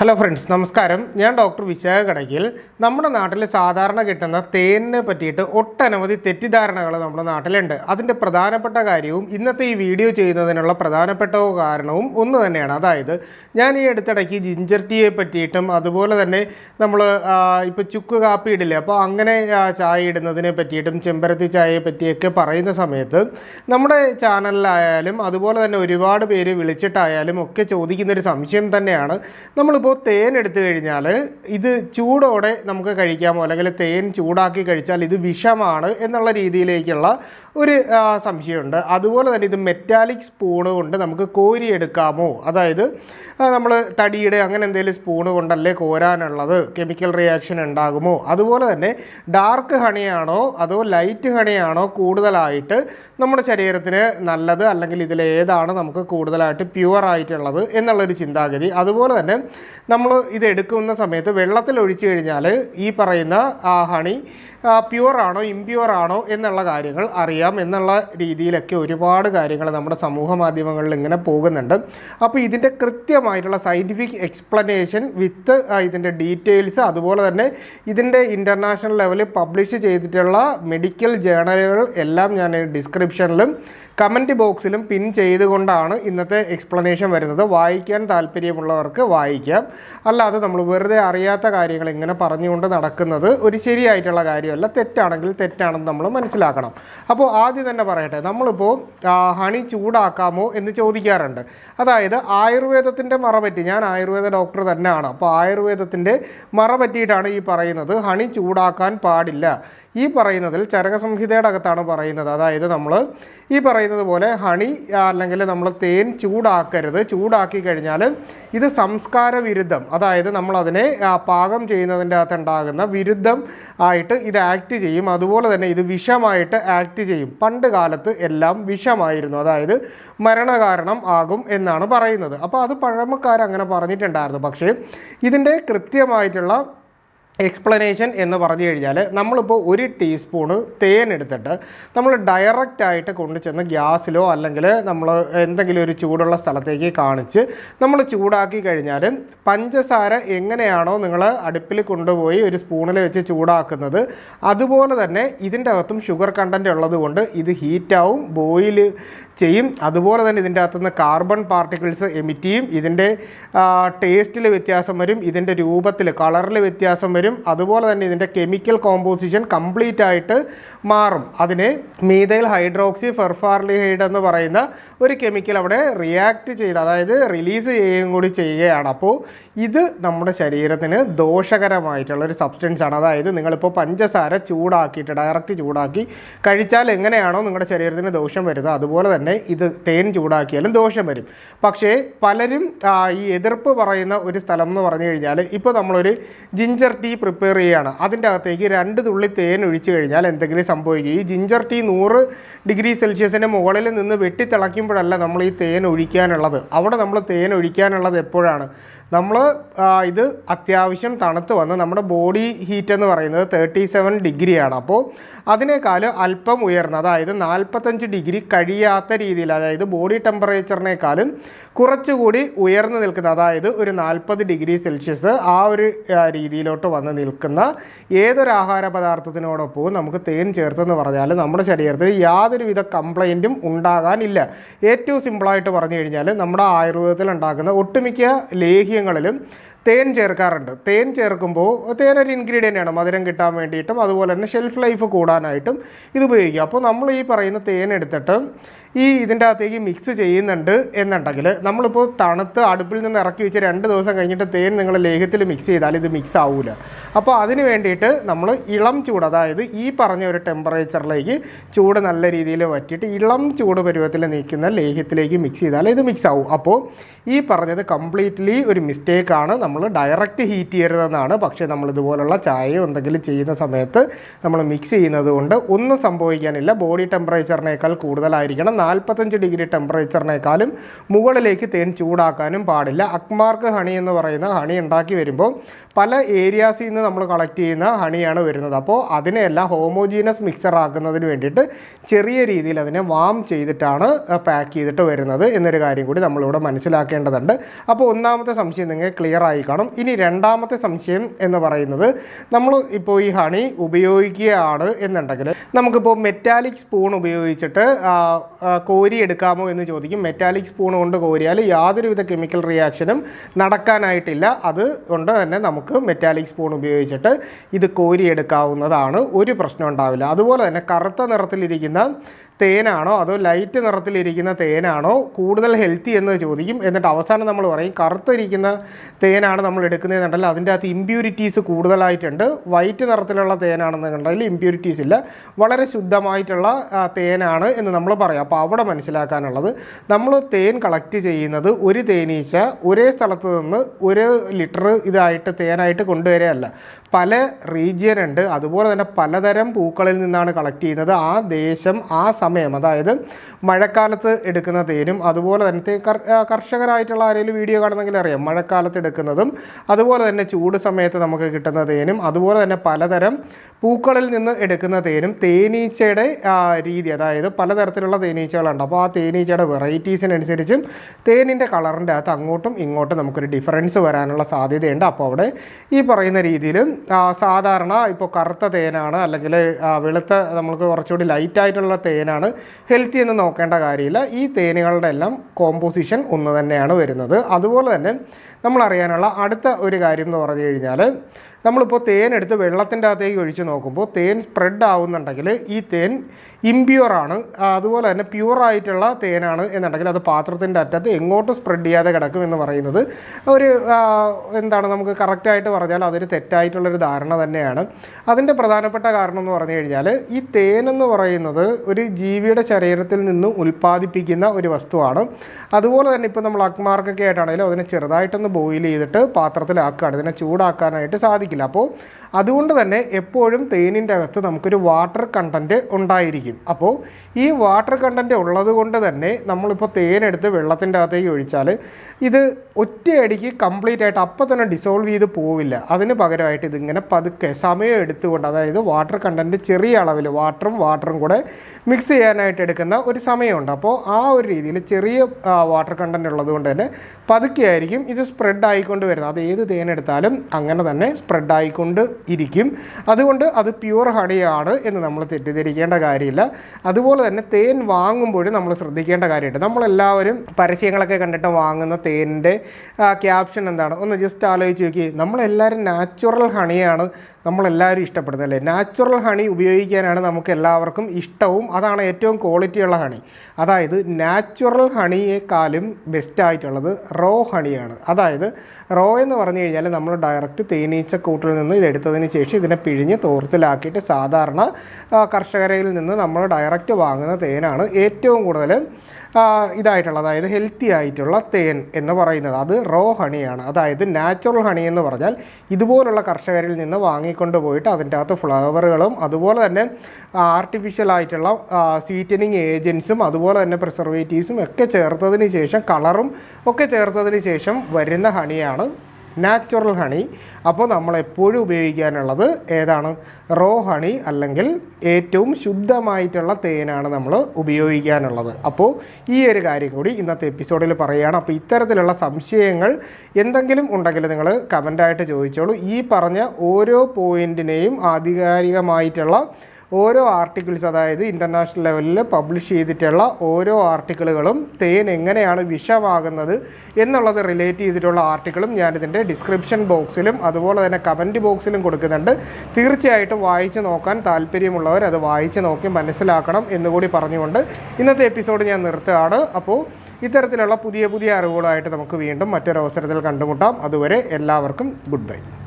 Hello friends നമസ്കാരം. ഞാൻ doctor Vishakha Kadakkal നമ്മുടെ നാട്ടിൽ സാധാരണ കിട്ടുന്ന തേനിനെ പറ്റിയിട്ട് ഒട്ടനവധി തെറ്റിദ്ധാരണകൾ നമ്മുടെ നാട്ടിലുണ്ട്. അതിന്റെ പ്രധാനപ്പെട്ട കാര്യവും ഇന്നത്തെ ഈ വീഡിയോ ചെയ്യുന്നതിനുള്ള പ്രധാനപ്പെട്ട കാരണവും ഒന്ന് തന്നെയാണ്. അതായത് ഞാൻ ഈ അടുത്തിടയ്ക്ക് ജിഞ്ചർ ടീയെ പറ്റിയിട്ടും അതുപോലെ തന്നെ നമ്മൾ ഇപ്പോൾ ചുക്ക് കാപ്പി ഇടില്ലേ അപ്പോൾ അങ്ങനെ ചായ ഇടുന്നതിനെ പറ്റിയിട്ടും ചെമ്പരത്തി ചായയെ പറ്റിയൊക്കെ പറയുന്ന സമയത്ത് നമ്മുടെ ചാനലിലായാലും അതുപോലെ തന്നെ ഒരുപാട് പേര് വിളിച്ചിട്ടായാലും ഒക്കെ ചോദിക്കുന്നൊരു സംശയം തന്നെയാണ്. നമ്മളിപ്പോൾ തേൻ എടുത്തു കഴിഞ്ഞാൽ ഇത് ചൂടോടെ നമുക്ക് കഴിക്കാമോ? അല്ലെങ്കിൽ തേൻ ചൂടാക്കി കഴിച്ചാൽ ഇത് വിഷമാണ് എന്നുള്ള രീതിയിലേക്കുള്ള ഒരു സംശയമുണ്ട്. അതുപോലെ തന്നെ ഇത് മെറ്റാലിക് സ്പൂണ് കൊണ്ട് നമുക്ക് കോരി എടുക്കാമോ അതായത് നമ്മൾ തടിയുടെ അങ്ങനെ എന്തെങ്കിലും സ്പൂണ് കൊണ്ടല്ലേ കോരാനുള്ളത്? കെമിക്കൽ റിയാക്ഷൻ ഉണ്ടാകുമോ? അതുപോലെ തന്നെ ഡാർക്ക് ഹണിയാണോ അതോ ലൈറ്റ് ഹണിയാണോ കൂടുതലായിട്ട് നമ്മുടെ ശരീരത്തിന് നല്ലത്? അല്ലെങ്കിൽ ഇതിൽ ഏതാണ് നമുക്ക് കൂടുതലായിട്ട് പ്യുവർ ആയിട്ടുള്ളത് എന്നുള്ളൊരു ചിന്താഗതി. അതുപോലെ തന്നെ നമ്മൾ ഇത് എടുക്കുന്ന സമയത്ത് വെള്ളത്തിൽ ഒഴിച്ചു കഴിഞ്ഞാൽ ഈ പറയുന്ന ആ ഹണി പ്യുവർ ആണോ ആണോ എന്നുള്ള കാര്യങ്ങൾ അറിയാം എന്നുള്ള രീതിയിലൊക്കെ ഒരുപാട് കാര്യങ്ങൾ നമ്മുടെ സമൂഹ മാധ്യമങ്ങളിൽ ഇങ്ങനെ പോകുന്നുണ്ട്. അപ്പോൾ ഇതിന്റെ കൃത്യമായിട്ടുള്ള സയന്റിഫിക് എക്സ്പ്ലനേഷൻ വിത്ത് ഇതിന്റെ ഡീറ്റെയിൽസ് അതുപോലെ തന്നെ ഇതിന്റെ ഇന്റർനാഷണൽ ലെവലിൽ പബ്ലിഷ് ചെയ്തിട്ടുള്ള മെഡിക്കൽ ജേണലുകൾ എല്ലാം ഞാൻ ഡിസ്ക്രിപ്ഷനിലും കമന്റ് ബോക്സിലും പിൻ ചെയ്തുകൊണ്ടാണ് ഇന്നത്തെ എക്സ്പ്ലനേഷൻ വരുന്നത്. വായിക്കാൻ താല്പര്യമുള്ളവർക്ക് വായിക്കാം. അല്ലാതെ നമ്മൾ വെറുതെ അറിയാത്ത കാര്യങ്ങൾ ഇങ്ങനെ പറഞ്ഞുകൊണ്ട് നടക്കുന്നത് ഒരു ശരിയായിട്ടുള്ള കാര്യമല്ല. തെറ്റാണെങ്കിൽ തെറ്റാണെന്ന് നമ്മൾ മനസ്സിലാക്കണം. അപ്പോൾ ആദ്യം തന്നെ പറയട്ടെ നമ്മളിപ്പോൾ ഹണി ചൂടാക്കാമോ എന്ന് ചോദിക്കാറുണ്ട്. അതായത് ആയുർവേദത്തിന്റെ മറ പറ്റി ഞാൻ ആയുർവേദ ഡോക്ടർ തന്നെയാണ്. അപ്പോൾ ആയുർവേദത്തിന്റെ മറ പറ്റിയിട്ടാണ് ഈ പറയുന്നത് ഹണി ചൂടാക്കാൻ പാടില്ല. ഈ പറയുന്നതിൽ ചരകസംഹിതയുടെ അകത്താണ് പറയുന്നത്. അതായത് നമ്മൾ ഈ പറയുന്നത് പോലെ ഹണി അല്ലെങ്കിൽ നമ്മൾ തേൻ ചൂടാക്കരുത്. ചൂടാക്കി കഴിഞ്ഞാൽ ഇത് സംസ്കാര വിരുദ്ധം. അതായത് നമ്മളതിനെ പാകം ചെയ്യുന്നതിന്റെ അകത്ത് ഉണ്ടാകുന്ന വിരുദ്ധം ആയിട്ട് ഇത് ആക്ട് ചെയ്യും. അതുപോലെ തന്നെ ഇത് വിഷമായിട്ട് ആക്ട് ചെയ്യും. പണ്ട് കാലത്ത് എല്ലാം വിഷമായിരുന്നു. അതായത് മരണകാരണം ആകും എന്നാണ് പറയുന്നത്. അപ്പോൾ അത് പഴമക്കാർ അങ്ങനെ പറഞ്ഞിട്ടുണ്ടായിരുന്നു. പക്ഷേ ഇതിന്റെ കൃത്യമായിട്ടുള്ള എക്സ്പ്ലനേഷൻ എന്ന് പറഞ്ഞു കഴിഞ്ഞാൽ നമ്മളിപ്പോൾ ഒരു ടീസ്പൂണ് തേൻ എടുത്തിട്ട് നമ്മൾ ഡയറക്റ്റ് ആയിട്ട് കൊണ്ടു ചെന്ന് ഗ്യാസിലോ അല്ലെങ്കിൽ നമ്മൾ എന്തെങ്കിലും ഒരു ചൂടുള്ള സ്ഥലത്തേക്ക് കാണിച്ച് നമ്മൾ ചൂടാക്കി കഴിഞ്ഞാൽ പഞ്ചസാര എങ്ങനെയാണോ നിങ്ങൾ അടുപ്പിൽ കൊണ്ടുപോയി ഒരു സ്പൂണിൽ വെച്ച് ചൂടാക്കുന്നത്. അതുപോലെ തന്നെ ഇതിന്റെ അകത്തും ഷുഗർ കണ്ടന്റ് ഉള്ളതുകൊണ്ട് ഇത് ഹീറ്റാവും ബോയിൽ ചെയ്യും. അതുപോലെ തന്നെ ഇതിന്റെ അകത്തുനിന്ന് കാർബൺ പാർട്ടിക്കിൾസ് എമിറ്റ് ചെയ്യും. ഇതിന്റെ ടേസ്റ്റിൽ വ്യത്യാസം വരും. ഇതിന്റെ രൂപത്തിൽ കളറിൽ വ്യത്യാസം വരും. അതുപോലെ തന്നെ ഇതിന്റെ കെമിക്കൽ കോമ്പോസിഷൻ കംപ്ലീറ്റ് ആയിട്ട് മാറും. അതിന് മീതൈൽ ഹൈഡ്രോക്സി ഫെർഫാർലിഹൈഡ് എന്ന് പറയുന്ന ഒരു കെമിക്കൽ അവിടെ റിയാക്ട് ചെയ്ത് അതായത് റിലീസ് ചെയ്യുകയും കൂടി ചെയ്യുകയാണ്. അപ്പോൾ ഇത് നമ്മുടെ ശരീരത്തിന് ദോഷകരമായിട്ടുള്ള ഒരു സബ്സ്റ്റൻസ് ആണ്. അതായത് നിങ്ങളിപ്പോൾ പഞ്ചസാര ചൂടാക്കിയിട്ട് ഡയറക്റ്റ് ചൂടാക്കി കഴിച്ചാൽ എങ്ങനെയാണോ നിങ്ങളുടെ ശരീരത്തിന് ദോഷം വരുന്നത്. അതുപോലെ തന്നെ ഇത് തേൻ ചൂടാക്കിയാലും ദോഷം വരും. പക്ഷേ പലരും ഈ എതിർപ്പ് പറയുന്ന ഒരു സ്ഥലം എന്ന് പറഞ്ഞു കഴിഞ്ഞാൽ ഇപ്പോൾ നമ്മളൊരു ജിഞ്ചർ ടീ പ്രിപ്പയർ ചെയ്യുകയാണ് അതിന്റെ അകത്തേക്ക് രണ്ട് തുള്ളി തേൻ ഒഴിച്ചു കഴിഞ്ഞാൽ എന്തെങ്കിലും സംഭവിക്കും. ഈ ജിഞ്ചർ ടീ നൂറ് ഡിഗ്രി സെൽഷ്യസിന്റെ മുകളിൽ നിന്ന് വെട്ടിത്തിളയ്ക്കുമ്പോഴല്ല നമ്മൾ ഈ തേൻ ഒഴിക്കാനുള്ളത്. അവിടെ നമ്മൾ തേൻ ഒഴിക്കാനുള്ളത് എപ്പോഴാണ്? നമ്മൾ ഇത് അത്യാവശ്യം തണുത്ത് വന്ന് നമ്മുടെ ബോഡി ഹീറ്റ് എന്ന് പറയുന്നത് തേർട്ടി സെവൻ ഡിഗ്രിയാണ്. അപ്പോൾ അതിനേക്കാൾ അല്പം ഉയർന്ന അതായത് നാൽപ്പത്തഞ്ച് ഡിഗ്രി കഴിയാത്ത രീതിയിൽ അതായത് ബോഡി ടെമ്പറേച്ചറിനേക്കാളും കുറച്ചുകൂടി ഉയർന്നു നിൽക്കുന്ന അതായത് ഒരു നാൽപ്പത് ഡിഗ്രി സെൽഷ്യസ് ആ ഒരു രീതിയിലോട്ട് വന്ന് നിൽക്കുന്ന ഏതൊരു ആഹാര പദാർത്ഥത്തിനോടൊപ്പവും നമുക്ക് തേൻ ചേർത്തെന്ന് പറഞ്ഞാൽ നമ്മുടെ ശരീരത്തിൽ യാതൊരുവിധ കംപ്ലൈന്റും ഉണ്ടാകാനില്ല. ഏറ്റവും സിമ്പിളായിട്ട് പറഞ്ഞു കഴിഞ്ഞാൽ നമ്മുടെ ആയുർവേദത്തിൽ ഉണ്ടാക്കുന്ന ഒട്ടുമിക്ക ലേഹ്യങ്ങളിലും തേൻ ചേർക്കാറുണ്ട്. തേൻ ചേർക്കുമ്പോൾ തേൻ ഒരു ഇൻഗ്രീഡിയന്റ് ആണ്. മധുരം കിട്ടാൻ വേണ്ടിയിട്ടും അതുപോലെ തന്നെ ഷെൽഫ് ലൈഫ് കൂടാനായിട്ടും ഇത് ഉപയോഗിക്കുക അപ്പോൾ നമ്മൾ ഈ പറയുന്ന തേൻ എടുത്തിട്ട് ഈ ഇതിന്റെ അകത്തേക്ക് മിക്സ് ചെയ്യുന്നുണ്ട് എന്നുണ്ടെങ്കിൽ നമ്മളിപ്പോൾ തണുത്ത് അടുപ്പിൽ നിന്ന് ഇറക്കി വെച്ച് രണ്ട് ദിവസം കഴിഞ്ഞിട്ട് തേൻ നിങ്ങൾ ലേഹത്തിൽ മിക്സ് ചെയ്താൽ ഇത് മിക്സ് ആവില്ല അപ്പോൾ അതിന് വേണ്ടിയിട്ട് നമ്മൾ ഇളം ചൂട് അതായത് ഈ പറഞ്ഞ ഒരു ടെമ്പറേച്ചറിലേക്ക് ചൂട് നല്ല രീതിയിൽ വറ്റിയിട്ട് ഇളം ചൂട് പരുവത്തിൽ നിൽക്കുന്ന ലേഹ്യത്തിലേക്ക് മിക്സ് ചെയ്താൽ ഇത് മിക്സ് ആവും. അപ്പോൾ ഈ പറഞ്ഞത് കംപ്ലീറ്റ്ലി ഒരു മിസ്റ്റേക്കാണ് നമ്മൾ ഡയറക്റ്റ് ഹീറ്റ് ചെയ്യരുതെന്നാണ്. പക്ഷേ നമ്മൾ ഇതുപോലുള്ള ചായയോ എന്തെങ്കിലും ചെയ്യുന്ന സമയത്ത് നമ്മൾ മിക്സ് ചെയ്യുന്നത് കൊണ്ട് ഒന്നും സംഭവിക്കാനില്ല. ബോഡി ടെമ്പറേച്ചറിനേക്കാൾ കൂടുതലായിരിക്കണം. നാൽപ്പത്തഞ്ച് ഡിഗ്രി ടെമ്പറേച്ചറിനേക്കാളും മുകളിലേക്ക് തേൻ ചൂടാക്കാനും പാടില്ല. അക്മാർക്ക് ഹണി എന്ന് പറയുന്ന ഹണി ഉണ്ടാക്കി വരുമ്പോൾ പല ഏരിയാസിൽ നിന്ന് നമ്മൾ കളക്ട് ചെയ്യുന്ന ഹണിയാണ് വരുന്നത്. അപ്പോൾ അതിനെല്ലാം ഹോമോജീനസ് മിക്സർ ആക്കുന്നതിന് വേണ്ടിയിട്ട് ചെറിയ രീതിയിൽ അതിനെ വാം ചെയ്തിട്ടാണ് പാക്ക് ചെയ്തിട്ട് വരുന്നത് എന്നൊരു കാര്യം കൂടി നമ്മളിവിടെ മനസ്സിലാക്കേണ്ടതുണ്ട്. അപ്പോൾ ഒന്നാമത്തെ സംശയം നിങ്ങൾ ക്ലിയർ ആയി കാണും. ഇനി രണ്ടാമത്തെ സംശയം എന്ന് പറയുന്നത് നമ്മൾ ഇപ്പോൾ ഈ ഹണി ഉപയോഗിക്കുകയാണ് എന്നുണ്ടെങ്കിൽ നമുക്കിപ്പോൾ മെറ്റാലിക് സ്പൂൺ ഉപയോഗിച്ചിട്ട് കോരി എടുക്കാമോ എന്ന് ചോദിക്കും. മെറ്റാലിക് സ്പൂൺ കൊണ്ട് കോരിയാൽ യാതൊരുവിധ കെമിക്കൽ റിയാക്ഷനും നടക്കാനായിട്ടില്ല. അത് കൊണ്ട് തന്നെ നമുക്ക് മെറ്റാലിക് സ്പൂൺ ഉപയോഗിച്ചിട്ട് ഇത് കോരിയെടുക്കാവുന്നതാണ്. ഒരു പ്രശ്നം ഉണ്ടാവില്ല. അതുപോലെ തന്നെ കറുത്ത നിറത്തിലിരിക്കുന്ന തേനാണോ അതോ ലൈറ്റ് നിറത്തിലിരിക്കുന്ന തേനാണോ? കൂടുതൽ ഹെൽത്തി എന്ന് ചോദിക്കും. എന്നിട്ട് അവസാനം നമ്മൾ പറയും കറുത്തിരിക്കുന്ന തേനാണ് നമ്മൾ എടുക്കുന്നതെന്നുണ്ടെങ്കിൽ അതിന്റെ അകത്ത് ഇമ്പ്യൂരിറ്റീസ് കൂടുതലായിട്ടുണ്ട്. വൈറ്റ് നിറത്തിലുള്ള തേനാണെന്നുണ്ടെങ്കിൽ ഇമ്പ്യൂരിറ്റീസ് ഇല്ല. വളരെ ശുദ്ധമായിട്ടുള്ള തേനാണ് എന്ന് നമ്മൾ പറയും. അപ്പോൾ അവിടെ മനസ്സിലാക്കാനുള്ളത് നമ്മൾ തേൻ കളക്ട് ചെയ്യുന്നത് ഒരു തേനീച്ച ഒരേ സ്ഥലത്ത് നിന്ന് ഒരു ലിറ്റർ ഇതായിട്ട് തേനായിട്ട് കൊണ്ടുവരികയല്ല. പല റീജിയൻ ഉണ്ട് അതുപോലെ തന്നെ പലതരം പൂക്കളിൽ നിന്നാണ് കളക്ട് ചെയ്യുന്നത്. ആ ദേശം ആ സമയം അതായത് മഴക്കാലത്ത് എടുക്കുന്ന തേനും അതുപോലെ തന്നെ കർഷകരായിട്ടുള്ള ആരെങ്കിലും വീഡിയോ കാണുന്നെങ്കിൽ അറിയാം. മഴക്കാലത്ത് എടുക്കുന്നതും അതുപോലെ തന്നെ ചൂട് സമയത്ത് നമുക്ക് കിട്ടുന്ന തേനും അതുപോലെ തന്നെ പലതരം പൂക്കളിൽ നിന്ന് എടുക്കുന്ന തേനും തേനീച്ചയുടെ രീതി അതായത് പലതരത്തിലുള്ള തേനീച്ചകളുണ്ട്. അപ്പോൾ ആ തേനീച്ചയുടെ വെറൈറ്റീസിനനുസരിച്ചും തേനിന്റെ കളറിന്റെ അകത്ത് അങ്ങോട്ടും ഇങ്ങോട്ടും നമുക്കൊരു ഡിഫറൻസ് വരാനുള്ള സാധ്യതയുണ്ട്. അപ്പോൾ അവിടെ ഈ പറയുന്ന രീതിയിൽ സാധാരണ ഇപ്പോൾ കറുത്ത തേനാണ് അല്ലെങ്കിൽ വെളുത്ത നമുക്ക് കുറച്ചുകൂടി ലൈറ്റായിട്ടുള്ള തേനാണ്. ഹെൽത്തി എന്ന് നോക്കേണ്ട കാര്യമില്ല. ഈ തേനുകളുടെ എല്ലാം കോമ്പോസിഷൻ ഒന്ന് തന്നെയാണ് വരുന്നത്. അതുപോലെ തന്നെ നമ്മൾ അറിയാനുള്ള അടുത്ത ഒരു കാര്യം എന്ന് പറഞ്ഞു കഴിഞ്ഞാൽ നമ്മളിപ്പോൾ തേൻ എടുത്ത് വെള്ളത്തിന്റെ അകത്തേക്ക് ഒഴിച്ച് നോക്കുമ്പോൾ തേൻ സ്പ്രെഡ് ആവുന്നുണ്ടെങ്കിൽ ഈ തേൻ ഇംപ്യൂറാണ് അതുപോലെ തന്നെ പ്യൂർ ആയിട്ടുള്ള തേനാണ് എന്നുണ്ടെങ്കിൽ അത് പാത്രത്തിന്റെ അറ്റത്ത് എങ്ങോട്ട് സ്പ്രെഡ് ചെയ്യാതെ കിടക്കും എന്ന് പറയുന്നത് ഒരു എന്താണ് നമുക്ക് കറക്റ്റായിട്ട് പറഞ്ഞാൽ അതൊരു തെറ്റായിട്ടുള്ളൊരു ധാരണ തന്നെയാണ്. അതിന്റെ പ്രധാനപ്പെട്ട കാരണം എന്ന് പറഞ്ഞു കഴിഞ്ഞാൽ ഈ തേനെന്ന് പറയുന്നത് ഒരു ജീവിയുടെ ശരീരത്തിൽ നിന്ന് ഉൽപ്പാദിപ്പിക്കുന്ന ഒരു വസ്തുവാണ്. അതുപോലെ തന്നെ ഇപ്പോൾ നമ്മൾ അക്മാർക്കൊക്കെ ആയിട്ടാണെങ്കിലും അതിനെ ചെറുതായിട്ടൊന്ന് ബോയിൽ ചെയ്തിട്ട് പാത്രത്തിലാക്കുകയാണ്. ഇതിനെ ചൂടാക്കാനായിട്ട് സാധിക്കില്ല അപ്പോൾ അതുകൊണ്ട് തന്നെ എപ്പോഴും തേനിന്റെ അകത്ത് നമുക്കൊരു വാട്ടർ കണ്ടന്റ് ഉണ്ടായിരിക്കും. അപ്പോൾ ഈ വാട്ടർ കണ്ടന്റ് ഉള്ളത് കൊണ്ട് തന്നെ നമ്മളിപ്പോൾ തേനെടുത്ത് വെള്ളത്തിന്റെ അകത്തേക്ക് ഒഴിച്ചാൽ ഇത് ഒറ്റയടിക്ക് കംപ്ലീറ്റ് ആയിട്ട് അപ്പം തന്നെ ഡിസോൾവ് ചെയ്ത് പോവില്ല. അതിന് പകരമായിട്ട് ഇതിങ്ങനെ പതുക്കെ സമയം എടുത്തുകൊണ്ട് അതായത് വാട്ടർ കണ്ടന്റ് ചെറിയ അളവിൽ വാട്ടറും വാട്ടറും കൂടെ മിക്സ് ചെയ്യാനായിട്ട് എടുക്കുന്ന ഒരു സമയമുണ്ട്. അപ്പോൾ ആ ഒരു രീതിയിൽ ചെറിയ വാട്ടർ കണ്ടന്റ് ഉള്ളത് കൊണ്ട് തന്നെ പതുക്കെ ആയിരിക്കും ഇത് സ്പ്രെഡ് ആയിക്കൊണ്ട് വരുന്നത്. അത് ഏത് തേനെടുത്താലും അങ്ങനെ തന്നെ സ്പ്രെഡ് ആയിക്കൊണ്ട് ഇരിക്കും. അതുകൊണ്ട് അത് പ്യുവർ ഹണിയാണ് എന്ന് നമ്മൾ തെറ്റിദ്ധരിക്കേണ്ട കാര്യമില്ല. അതുപോലെ തന്നെ തേൻ വാങ്ങുമ്പോഴും നമ്മൾ ശ്രദ്ധിക്കേണ്ട കാര്യമുണ്ട്. നമ്മളെല്ലാവരും പരസ്യങ്ങളൊക്കെ കണ്ടിട്ട് വാങ്ങുന്ന തേനിന്റെ ക്യാപ്ഷൻ എന്താണ്? ഒന്ന് ജസ്റ്റ് ആലോചിച്ച് നോക്കി. നമ്മളെല്ലാവരും നാച്ചുറൽ ഹണിയാണ് നമ്മളെല്ലാവരും ഇഷ്ടപ്പെടുന്നത് അല്ലേ? നാച്ചുറൽ ഹണി ഉപയോഗിക്കാനാണ് നമുക്ക് എല്ലാവർക്കും ഇഷ്ടവും അതാണ് ഏറ്റവും ക്വാളിറ്റിയുള്ള ഹണി. അതായത് നാച്ചുറൽ ഹണിയേക്കാളും ബെസ്റ്റായിട്ടുള്ളത് റോ ഹണിയാണ്. അതായത് റോ എന്ന് പറഞ്ഞു കഴിഞ്ഞാൽ നമ്മൾ ഡയറക്റ്റ് തേനീച്ച കൂട്ടിൽ നിന്ന് ഇതെടുത്തതിന് ശേഷം ഇതിനെ പിഴിഞ്ഞ് തോർത്തിലാക്കിയിട്ട് സാധാരണ കർഷകരിൽ നിന്ന് നമ്മൾ ഡയറക്റ്റ് വാങ്ങുന്ന തേനാണ് ഏറ്റവും കൂടുതൽ ഇതായിട്ടുള്ള അതായത് ഹെൽത്തി ആയിട്ടുള്ള തേൻ എന്ന് പറയുന്നത്. അത് റോ ഹണിയാണ്. അതായത് നാച്ചുറൽ ഹണി എന്ന് പറഞ്ഞാൽ ഇതുപോലുള്ള കർഷകരിൽ നിന്ന് വാങ്ങിക്കൊണ്ട് പോയിട്ട് അതിന്റെ അകത്ത് ഫ്ലവറുകളും അതുപോലെ തന്നെ ആർട്ടിഫിഷ്യൽ ആയിട്ടുള്ള സ്വീറ്റനിങ് ഏജൻസും അതുപോലെ തന്നെ പ്രിസർവേറ്റീവ്സും ഒക്കെ ചേർത്തതിന് ശേഷം കളറും ഒക്കെ ചേർത്തതിന് ശേഷം വരുന്ന ഹണിയാണ് നാച്ചുറൽ ഹണി. അപ്പോൾ നമ്മൾ എപ്പോഴും ഉപയോഗിക്കാനുള്ളത് ഏതാണ്? റോ ഹണി അല്ലെങ്കിൽ ഏറ്റവും ശുദ്ധമായിട്ടുള്ള തേനാണ് നമ്മൾ ഉപയോഗിക്കാനുള്ളത്. അപ്പോൾ ഈ ഒരു കാര്യം കൂടി ഇന്നത്തെ എപ്പിസോഡിൽ പറയുകയാണ്. അപ്പോൾ ഇത്തരത്തിലുള്ള സംശയങ്ങൾ എന്തെങ്കിലും ഉണ്ടെങ്കിൽ നിങ്ങൾ കമന്റായിട്ട് ചോദിച്ചോളൂ. ഈ പറഞ്ഞ ഓരോ പോയിന്റിനെയും ആധികാരികമായിട്ടുള്ള ഓരോ ആർട്ടിക്കിൾസ് അതായത് ഇന്റർനാഷണൽ ലെവലിൽ പബ്ലിഷ് ചെയ്തിട്ടുള്ള ഓരോ ആർട്ടിക്കിളുകളും തേൻ എങ്ങനെയാണ് വിഷമാകുന്നത് എന്നുള്ളത് റിലേറ്റ് ചെയ്തിട്ടുള്ള ആർട്ടിക്കിളും ഞാനിതിന്റെ ഡിസ്ക്രിപ്ഷൻ ബോക്സിലും അതുപോലെ തന്നെ കമന്റ് ബോക്സിലും കൊടുക്കുന്നുണ്ട്. തീർച്ചയായിട്ടും വായിച്ച് നോക്കാൻ താല്പര്യമുള്ളവർ അത് വായിച്ച് നോക്കി മനസ്സിലാക്കണം എന്നുകൂടി പറഞ്ഞുകൊണ്ട് ഇന്നത്തെ എപ്പിസോഡ് ഞാൻ നിർത്തുകയാണ്. അപ്പോൾ ഇത്തരത്തിലുള്ള പുതിയ പുതിയ അറിവുകളായിട്ട് നമുക്ക് വീണ്ടും മറ്റൊരവസരത്തിൽ കണ്ടുമുട്ടാം. അതുവരെ എല്ലാവർക്കും ഗുഡ് ബൈ.